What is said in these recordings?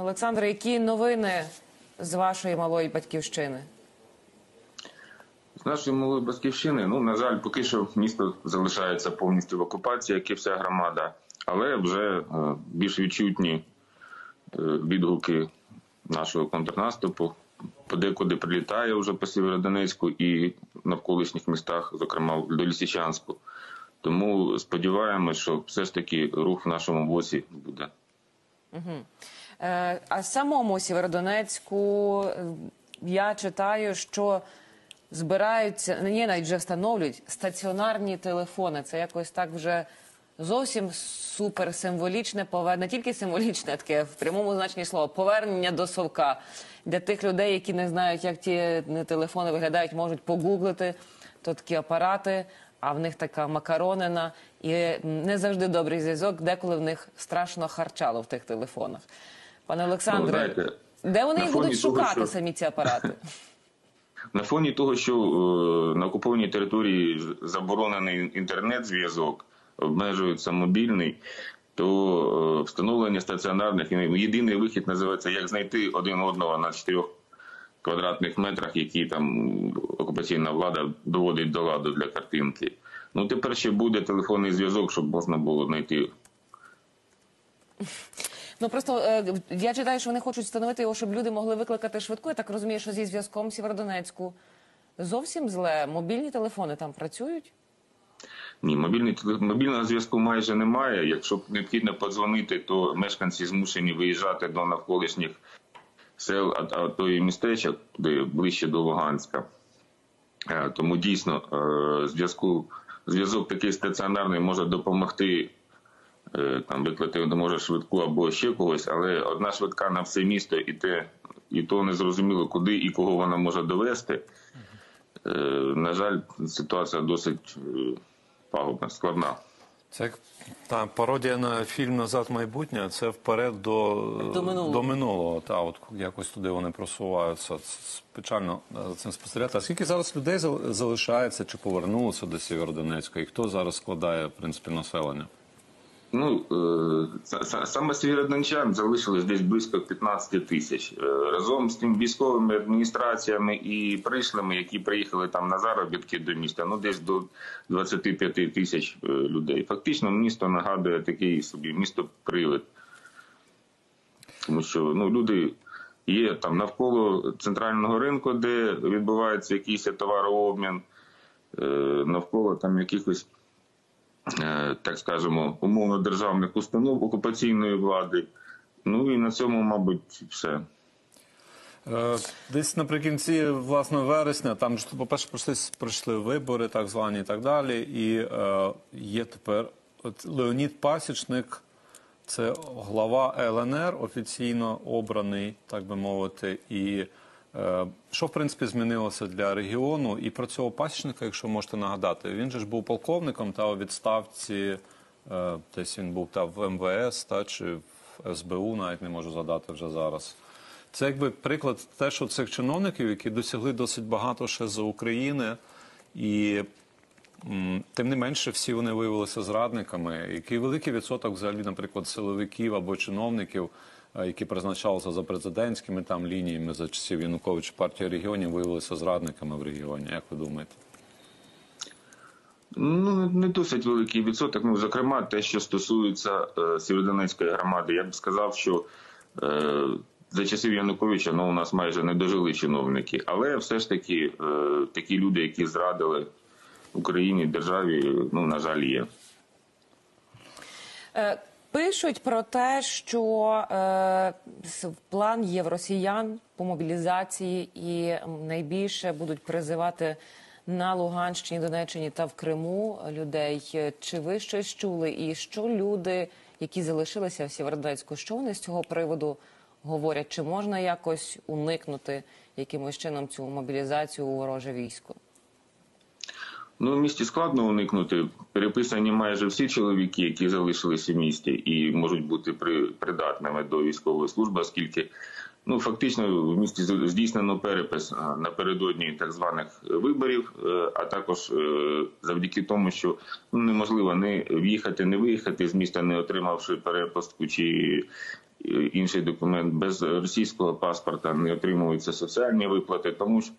Олександре, які новини з вашої малої батьківщини? З нашої малої батьківщини, ну на жаль, поки що місто залишається повністю в окупації, як і вся громада, але вже е, більш відчутні е, відгуки нашого контрнаступу. Подекуди прилітає вже по Сєвєродонецьку і навколишніх містах, зокрема до Лісичанську. Тому сподіваємось, що все ж таки рух в нашому боці буде. Е, А самому Сєвєродонецьку е, я читаю, що збираються, ні, навіть вже встановлюють стаціонарні телефони. Це якось так вже зовсім супер символічне повернення, не тільки символічне, таке в прямому значенні слова, повернення до совка. Для тих людей, які не знають, як ті телефони виглядають, можуть погуглити. То такі апарати, а в них така макаронина. І не завжди добрий зв'язок, деколи в них страшно харчало в тих телефонах. Пане Олександре, знаєте, де вони їх будуть того, шукати що- самі ці апарати? На фоні того, що е, на окупованій території заборонений інтернет-зв'язок, обмежується мобільний, то е, встановлення стаціонарних єдиний вихід називається як знайти один одного на 4 квадратних метрах, які там окупаційна влада доводить до ладу для картинки. Ну тепер ще буде телефонний зв'язок, щоб можна було знайти Ну просто е, я читаю, що вони хочуть встановити його, щоб люди могли викликати швидку. Я так розумію, що зі зв'язком Сєвєродонецьку зовсім зле. Мобільні телефони там працюють. Ні, мобільний мобільного зв'язку майже немає. Якщо необхідно подзвонити, то мешканці змушені виїжджати до навколишніх сел, а, то і містечок, де ближче до Луганська. Е, Тому дійсно е, зв'язку зв'язок такий стаціонарний може допомогти е, там викликати може швидку або ще когось, але одна швидка на все місто, і те, і то не зрозуміло, куди і кого вона може довести. Е, На жаль, ситуація досить е, пагубна, складна. Це та пародія на фільм Назад майбутнє, це вперед до, До минулого. до минулого. Та от якось туди вони просуваються. Це печально за цим спостерігати. А скільки зараз людей залишається чи повернулося до Сєвєродонецька? І хто зараз складає в принципі населення? Ну, е, са- са- саме сєвєродончан залишилось десь близько 15 тисяч. Е, Разом з тим військовими адміністраціями і прийшлими, які приїхали там на заробітки до міста, ну десь до 25 тисяч е, людей. Фактично, місто нагадує такий собі місто привид. Тому що ну, люди є там навколо центрального ринку, де відбувається якийсь товарообмін, навколо там якихось так скажемо, умовно державних установ окупаційної влади. Ну і на цьому, мабуть, все. Е, Десь наприкінці власне вересня, там ж по-перше, пройшли, пройшли вибори, так звані і так далі. І е, є тепер от Леонід Пасічник, це глава ЛНР, офіційно обраний, так би мовити. І е, що в принципі змінилося для регіону? І про цього пасічника, якщо можете нагадати, він же ж був полковником та у відставці, е, десь він був та в МВС, та чи в СБУ, навіть не можу згадати вже зараз. Це якби приклад теж от цих чиновників, які досягли досить багато ще за України, і тим не менше всі вони виявилися зрадниками. Який великий відсоток взагалі, наприклад, силовиків або чиновників, е, які призначалися за президентськими там лініями за часів Януковича партії регіонів, виявилися зрадниками в регіоні. Як ви думаєте? Ну, не досить великий відсоток. Ну, зокрема, те, що стосується е, Сєвєродонецької громади, я б сказав, що е, за часів Януковича ну, у нас майже не дожили чиновники. Але все ж таки е, такі люди, які зрадили Україні, державі, ну, на жаль, є. Е, Пишуть про те, що е, план є в росіян по мобілізації і найбільше будуть призивати на Луганщині, Донеччині та в Криму людей. Е, Чи ви щось чули? І що люди, які залишилися в Сєвєродонецьку, що вони з цього приводу говорять? Чи можна якось уникнути якимось чином цю мобілізацію у вороже військо? Ну, в місті складно уникнути. Переписані майже всі чоловіки, які залишились у місті і можуть бути при, придатними до військової служби, оскільки ну фактично в місті здійснено перепис напередодні так званих виборів, е, а також е, завдяки тому, що ну, неможливо не в'їхати, не виїхати з міста, не отримавши перепустку чи е, інший документ без російського паспорта, не отримуються соціальні виплати, тому що.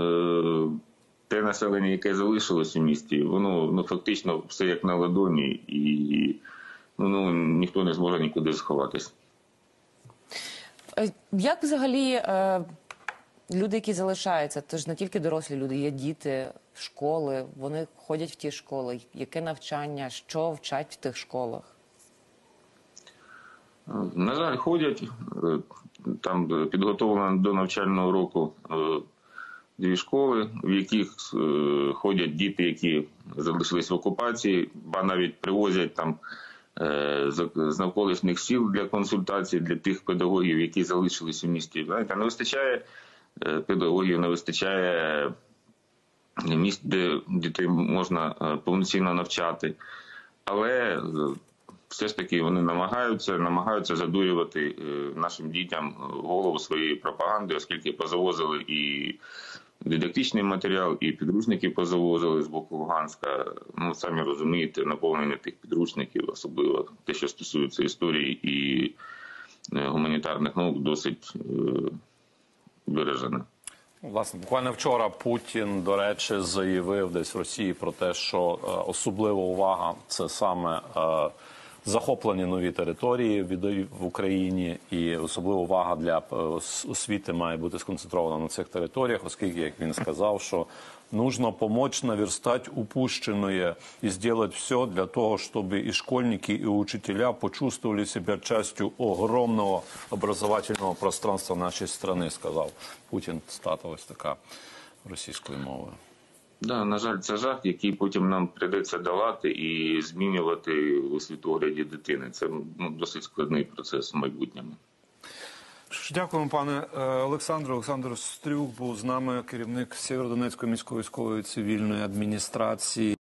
Е, те населення, яке залишилось у місті, воно ну фактично все як на ладоні, і ну, ну ніхто не зможе нікуди сховатися. Е, Як взагалі е, люди, які залишаються, це ж не тільки дорослі люди, є діти, школи, вони ходять в ті школи. Яке навчання, що вчать в тих школах? На жаль, ходять е, там підготовлено до навчального року дві школи, в яких е, ходять діти, які залишились в окупації, ба навіть привозять там е, з навколишніх сіл для консультацій для тих педагогів, які залишились у місті. Знаєте, не вистачає е, педагогів, не вистачає місць, де дітей можна повноцінно навчати. Але все ж таки вони намагаються, намагаються задурювати нашим дітям голову своєї пропаганди, оскільки позавозили і дидактичний матеріал, і підручники позавозили з боку Луганська. Ну, самі розумієте, наповнення тих підручників, особливо те, що стосується історії і е, гуманітарних наук, досить е, виражене. Власне, буквально вчора Путін, до речі, заявив десь в Росії про те, що е, особлива увага це саме е, захоплені нові території в Україні, і особлива увага для е, освіти має бути сконцентрована на цих територіях, оскільки, як він сказав, що нужно помочь наверстать упущенное и сделать все для того, чтобы и школьники, и учителя почувствовали себя частью огромного образовательного пространства нашей страны, сказав Путін. Стата ось така російською мовою. Да, на жаль, це жах, який потім нам прийдеться долати і змінювати у світогляді дитини. Це ну, досить складний процес в майбутньому. Дякуємо, пане Олександру. Олександре. Олександр Стрюк був з нами, керівник Сєвєродонецької міської військової цивільної адміністрації.